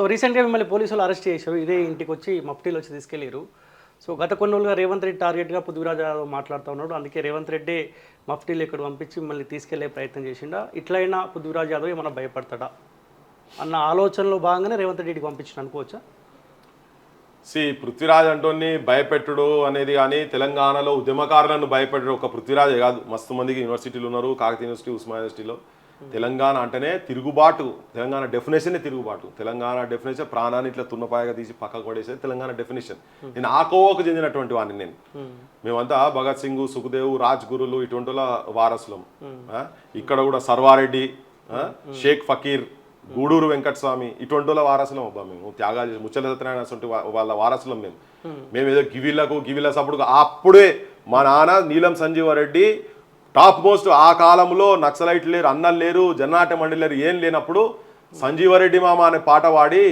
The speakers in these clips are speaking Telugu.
సో రీసెంట్గా మిమ్మల్ని పోలీసులు అరెస్ట్ చేశారు. ఇదే ఇంటికి వచ్చి మఫ్టీలు వచ్చి తీసుకెళ్ళారు సో గత కొన్ని రోజులుగా రేవంత్ రెడ్డి టార్గెట్గా పృథ్వీరాజ్ యాదవ్ మాట్లాడుతూ ఉన్నాడు. అందుకే రేవంత్ రెడ్డి మఫ్టీలు ఇక్కడ పంపించి మిమ్మల్ని తీసుకెళ్ళే ప్రయత్నం చేసిండా? ఇట్లయినా పృథ్వీరాజ్ యాదవ్ ఏమైనా భయపడతాడా? అన్న ఆలోచనలో భాగంగానే రేవంత్ రెడ్డికి పంపించిన అనుకోవచ్చా? సి పృథ్వీరాజ్ అంటోని భయపెట్టుడు అనేది కానీ తెలంగాణలో ఉద్యమకారులను భయపెట్టడు ఒక పృథ్వీరాజే కాదు. మస్తు మందికి యూనివర్సిటీలు ఉన్నారు. కాకతీయ యూనివర్సిటీ ఉస్మానియా యూనివర్సిటీలో. తెలంగాణ అంటేనే తిరుగుబాటు తెలంగాణ డెఫినేషనే తిరుగుబాటు. తెలంగాణ డెఫినేషన్ ప్రాణాన్ని ఇట్లా తున్నపాయగా తీసి పక్కకు పడేసేది తెలంగాణ డెఫినేషన్ నేను ఆ కోవకు చెందినటువంటి వాడిని నేను. మేమంతా భగత్ సింగ్ సుఖదేవ్ రాజ్ గురులు ఇటువంటి వారసులం ఆ? ఇక్కడ కూడా సర్వారెడ్డి? షేక్ ఫకీర్ గూడూరు వెంకటస్వామి ఇటువంటి వాళ్ళ వారసులం అబ్బా మేము. త్యాగాలు చేసి ముచ్చల సత్యనారాయణ వాళ్ళ వారసులం మేము. మేము ఏదో గివిలకు గివిల సప్పుడు అప్పుడే మా నాన్న నీలం సంజీవరెడ్డి టాప్ మోస్ట్ ఆ కాలంలో నక్సలైట్లు లేరు అన్నలు లేరు జన్నాట మండలి లేరు ఏం లేనప్పుడు సంజీవరెడ్డి మామ అనే పాట పాడి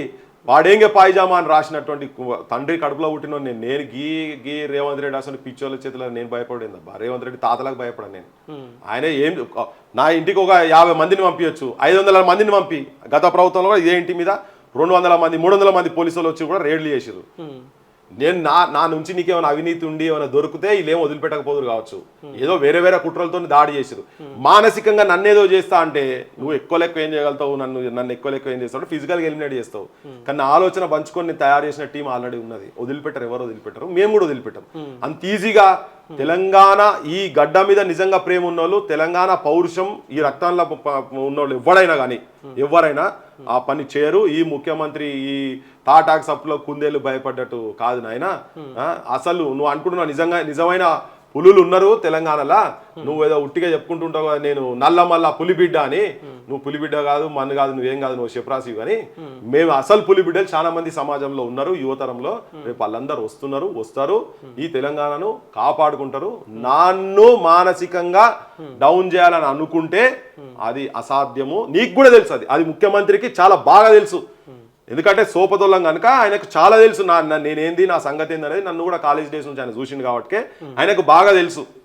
వాడేంగే పాయిజామా అని రాసినటువంటి తండ్రి కడుపులో పుట్టిన నేను. నేను గీ గీ రేవంత్ రెడ్డి అసలు పిచ్చోళ్ళ చేతిలో నేను భయపడింది అబ్బా. రేవంత్ రెడ్డి తాతలకు భయపడను నేను. ఆయన ఏం నా ఇంటికి ఒక యాభై మందిని పంపించచ్చు ఐదు వందల మందిని పంపి. గత ప్రభుత్వంలో కూడా ఇదే ఇంటి మీద రెండు వందల మంది మూడు వందల మంది పోలీసులు వచ్చి కూడా రేడ్లు చేసారు నేను నా నా నుంచి నీకేమైనా అవినీతి ఉండి ఏమైనా దొరికితే వీళ్ళేం వదిలిపెట్టకపోదురు కావచ్చు. ఏదో వేరే వేరే కుట్రలతో దాడి చేసారు మానసికంగా నన్ను ఏదో చేస్తా అంటే నువ్వు ఎక్కువ లెక్క ఏం చేయగలుగుతావు? నన్ను నన్ను ఎక్కువ లెక్క ఏం చేస్తావు? ఫిజికల్గా ఎలిమినేట్ చేస్తావు. కానీ ఆలోచన పంచుకొని తయారు చేసిన టీం ఆల్రెడీ ఉన్నది. వదిలిపెట్టరు ఎవరు వదిలిపెట్టరు? మేము కూడా వదిలిపెట్టాం. అంత ఈజీగా తెలంగాణ ఈ గడ్డ మీద నిజంగా ప్రేమ ఉన్నోళ్ళు తెలంగాణ పౌరుషం ఈ రక్తంలో ఉన్నోళ్ళు ఎవడైనా కానీ ఎవరైనా ఆ పని చేయరు. ఈ ముఖ్యమంత్రి ఈ తాటాక్ సప్లో కుందేలు భయపడ్డట్టు కాదు నాయన. అసలు నువ్వు అనుకుంటున్నావు నిజంగా నిజమైన పులులు ఉన్నారు తెలంగాణలో? నువ్వు ఏదో ఉట్టిగా చెప్పుకుంటుంటావు కదా నేను నల్ల మల్ల పులిబిడ్డ అని. నువ్వు పులిబిడ్డ కాదు మన్ను కాదు నువ్వేం కాదు నువ్వు చెప్పరాసి కానీ మేము అసలు పులిబిడ్డలు చాలా మంది సమాజంలో ఉన్నారు యువతరంలో. రేపు వాళ్ళందరూ వస్తున్నారు వస్తారు. ఈ తెలంగాణను కాపాడుకుంటారు. నన్ను మానసికంగా డౌన్ చేయాలని అనుకుంటే అది అసాధ్యము. నీకు కూడా తెలుసు అది. అది ముఖ్యమంత్రికి చాలా బాగా తెలుసు. ఎందుకంటే సోపదొల్లం కనుక ఆయనకు చాలా తెలుసు. నా నా- నేనేంది నా సంగతి ఏంది అనేది నన్ను కూడా కాలేజ్ డేస్ నుంచి ఆయన చూసిండు కాబట్టి ఆయనకు బాగా తెలుసు.